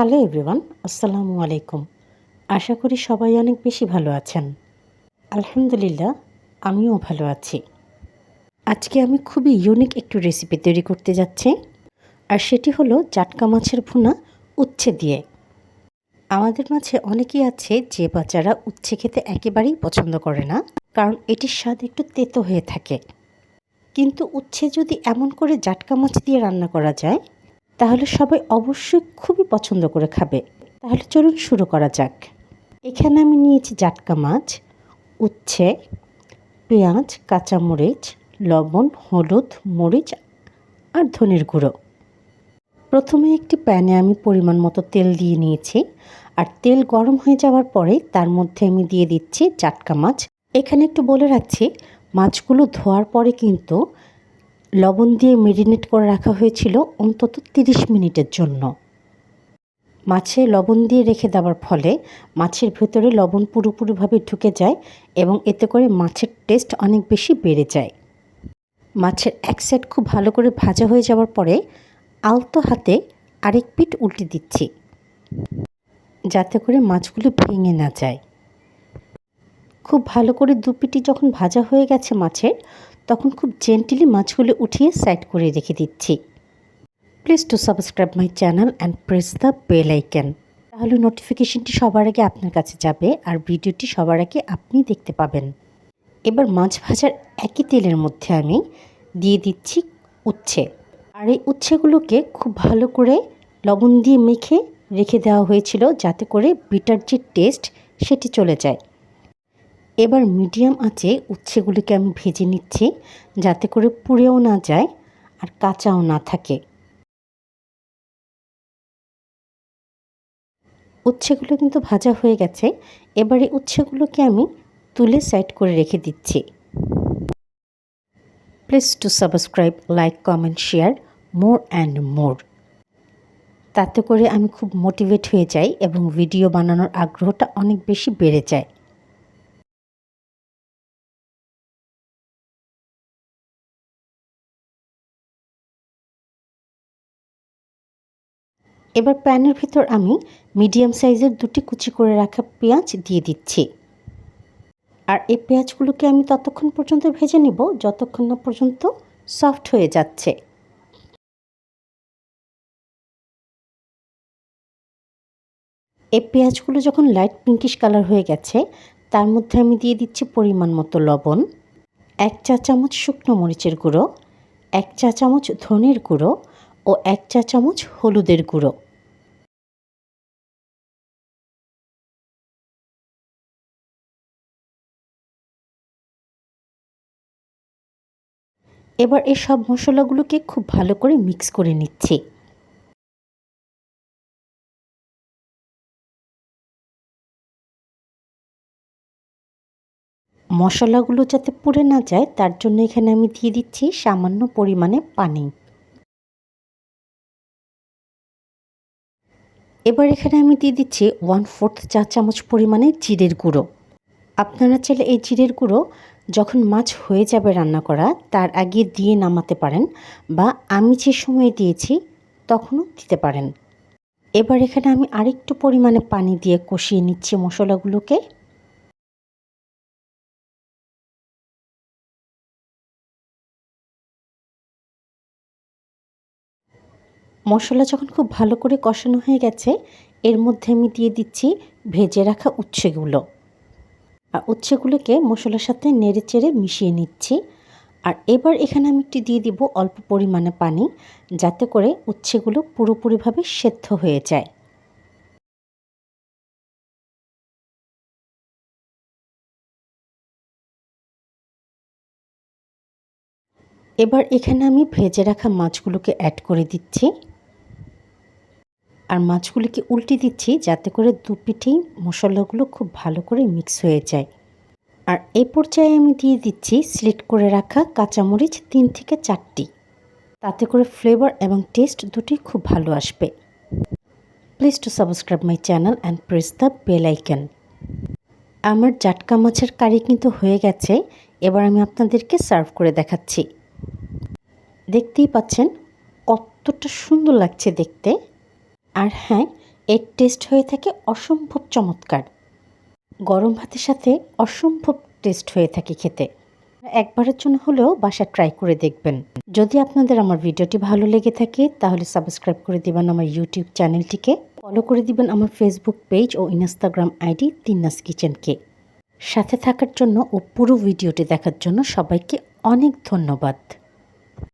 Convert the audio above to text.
Hello everyone, আসসালামু আলাইকুম। আশা করি সবাই অনেক বেশি ভালো আছেন। আলহামদুলিল্লাহ, আমিও ভালো আছি। আজকে আমি খুবই ইউনিক একটু রেসিপি তৈরি করতে যাচ্ছি, আর সেটি হলো জাটকা মাছের ভুনা উচ্ছে দিয়ে। আমাদের মাঝে অনেকেই আছে যে বাচ্চারা উচ্ছে খেতে একেবারেই পছন্দ করে না, কারণ এটির স্বাদ একটু তেতো হয়ে থাকে। কিন্তু উচ্ছে যদি এমন করে জাটকা মাছ দিয়ে রান্না করা যায় তাহলে সবাই অবশ্যই খুবই পছন্দ করে খাবে। তাহলে চলুন শুরু করা যাক। এখানে আমি নিয়েছি জাটকা মাছ, উচ্ছে, পেঁয়াজ, কাঁচামরিচ, লবণ, হলুদ, মরিচ আর ধনের গুঁড়ো। প্রথমে একটি প্যানে আমি পরিমাণ মতো তেল দিয়ে নিয়েছি আর তেল গরম হয়ে যাওয়ার পরে তার মধ্যে আমি দিয়ে দিচ্ছি জাটকা মাছ। এখানে একটু বলে রাখছি, মাছগুলো ধোয়ার পরে কিন্তু লবণ দিয়ে মেরিনেট করে রাখা হয়েছিল অন্তত তিরিশ মিনিটের জন্য। মাছে লবণ দিয়ে রেখে দেওয়ার ফলে মাছের ভেতরে লবণ পুরোপুরিভাবে ঢুকে যায় এবং এতে করে মাছের টেস্ট অনেক বেশি বেড়ে যায়। মাছের এক সাইড খুব ভালো করে ভাজা হয়ে যাওয়ার পরে আলতো হাতে আরেক পিঠ উল্টে দিচ্ছি, যাতে করে মাছগুলো ভেঙে না যায়। খুব ভালো করে দু পিটি যখন ভাজা হয়ে গেছে মাছের তখন খুব জেন্টলি মাছগুলো উঠিয়ে সাইড করে রেখে দিচ্ছি। Please to subscribe my channel and press the bell icon তাহলে নোটিফিকেশনটি সবার আগে আপনার কাছে যাবে আর ভিডিওটি সবার আগে আপনি দেখতে পাবেন। এবার মাছ ভাজার একই তেলের মধ্যে আমি দিয়ে দিচ্ছি উচ্ছে। আর এই উচ্ছেগুলোকে খুব ভালো করে লবণ দিয়ে মেখে রেখে দেওয়া হয়েছিল যাতে করে বিটার যে টেস্ট সেটি চলে যায়। এবার মিডিয়াম আঁচে উচ্ছেগুলিকে আমি ভেজে নিচ্ছি যাতে করে পুড়েও না যায় আর কাঁচাও না থাকে। উচ্ছেগুলো কিন্তু ভাজা হয়ে গেছে। এবারে উচ্ছেগুলোকে আমি তুলে সাইড করে রেখে দিচ্ছি। Please to subscribe, like, comment, share, more and more. তাতে করে আমি খুব মোটিভেট হয়ে যাই এবং ভিডিও বানানোর আগ্রহটা অনেক বেশি বেড়ে যায়। এবার প্যানের ভিতর আমি মিডিয়াম সাইজের দুটি কুচি করে রাখা পেঁয়াজ দিয়ে দিচ্ছি। আর এই পেঁয়াজগুলোকে আমি ততক্ষণ পর্যন্ত ভেজে নেব, যতক্ষণ না পর্যন্ত সফট হয়ে যাচ্ছে। এই পেঁয়াজগুলো যখন লাইট পিঙ্কিশ কালার হয়ে গেছে, তার মধ্যে আমি দিয়ে দিচ্ছি পরিমাণ মতো লবণ, এক চা চামচ শুকনো মরিচের গুঁড়ো, এক চা চামচ ধনের গুঁড়ো ও এক চা চামচ হলুদের গুঁড়ো। এবার এই সব মশলাগুলোকে খুব ভালো করে মিক্স করে নিচ্ছি। মশলাগুলো যাতে পুড়ে না যায়, তার জন্য এখানে আমি দিয়ে দিচ্ছি সামান্য পরিমাণে পানি। এবার এখানে আমি দিয়ে দিচ্ছি ওয়ান ফোর্থ চা চামচ পরিমাণে জিরের গুঁড়ো। আপনারা চাইলে এই জিরের গুঁড়ো যখন মাছ হয়ে যাবে রান্না করা, তার আগে দিয়ে নামাতে পারেন বা আমি যে সময় দিয়েছি তখনও দিতে পারেন। এবার এখানে আমি আরেকটু পরিমাণে পানি দিয়ে কষিয়ে নিচ্ছি মশলাগুলোকে। মশলা যখন খুব ভালো করে কষানো হয়ে গেছে, এর মধ্যে আমি দিয়ে দিচ্ছি ভেজে রাখা উচ্ছেগুলো। আর উচ্ছেগুলোকে মশলার সাথে নেড়ে চেড়ে মিশিয়ে নিচ্ছি। আর এবার এখানে আমি একটি দিয়ে দিব অল্প পরিমাণে পানি, যাতে করে উচ্ছেগুলো পুরোপুরিভাবে সেদ্ধ হয়ে যায়। এবার এখানে আমি ভেজে রাখা মাছগুলোকে অ্যাড করে দিচ্ছি। আর মাছগুলিকে উল্টে দিচ্ছি যাতে করে দু পিঠেই মশলাগুলো খুব ভালো করে মিক্স হয়ে যায়। আর এই পর্যায়ে আমি দিয়ে দিচ্ছি স্লিট করে রাখা কাঁচামরিচ তিন থেকে চারটি। তাতে করে ফ্লেভার এবং টেস্ট দুটি খুব ভালো আসবে। Please to subscribe my channel and press the bell আমার জাটকা মাছের কারি কিন্তু হয়ে গেছে। এবার আমি আপনাদেরকে সার্ভ করে দেখাচ্ছি। দেখতেই পাচ্ছেন কতটা সুন্দর লাগছে দেখতে। আর হ্যাঁ এর টেস্ট হয়ে থাকে অসম্ভব চমৎকার। গরম ভাতের সাথে অসম্ভব টেস্ট হয়ে থাকে খেতে। একবারের জন্য হলেও বাসা ট্রাই করে দেখবেন। যদি আপনাদের আমার ভিডিওটি ভালো লেগে থাকে, তাহলে সাবস্ক্রাইব করে দিবেন আমার ইউটিউব চ্যানেলটিকে। ফলো করে দিবেন আমার ফেসবুক পেজ ও ইনস্টাগ্রাম আইডি তিন্নাস কিচেনকে। সাথে থাকার জন্য ও পুরো ভিডিওটি দেখার জন্য সবাইকে অনেক ধন্যবাদ।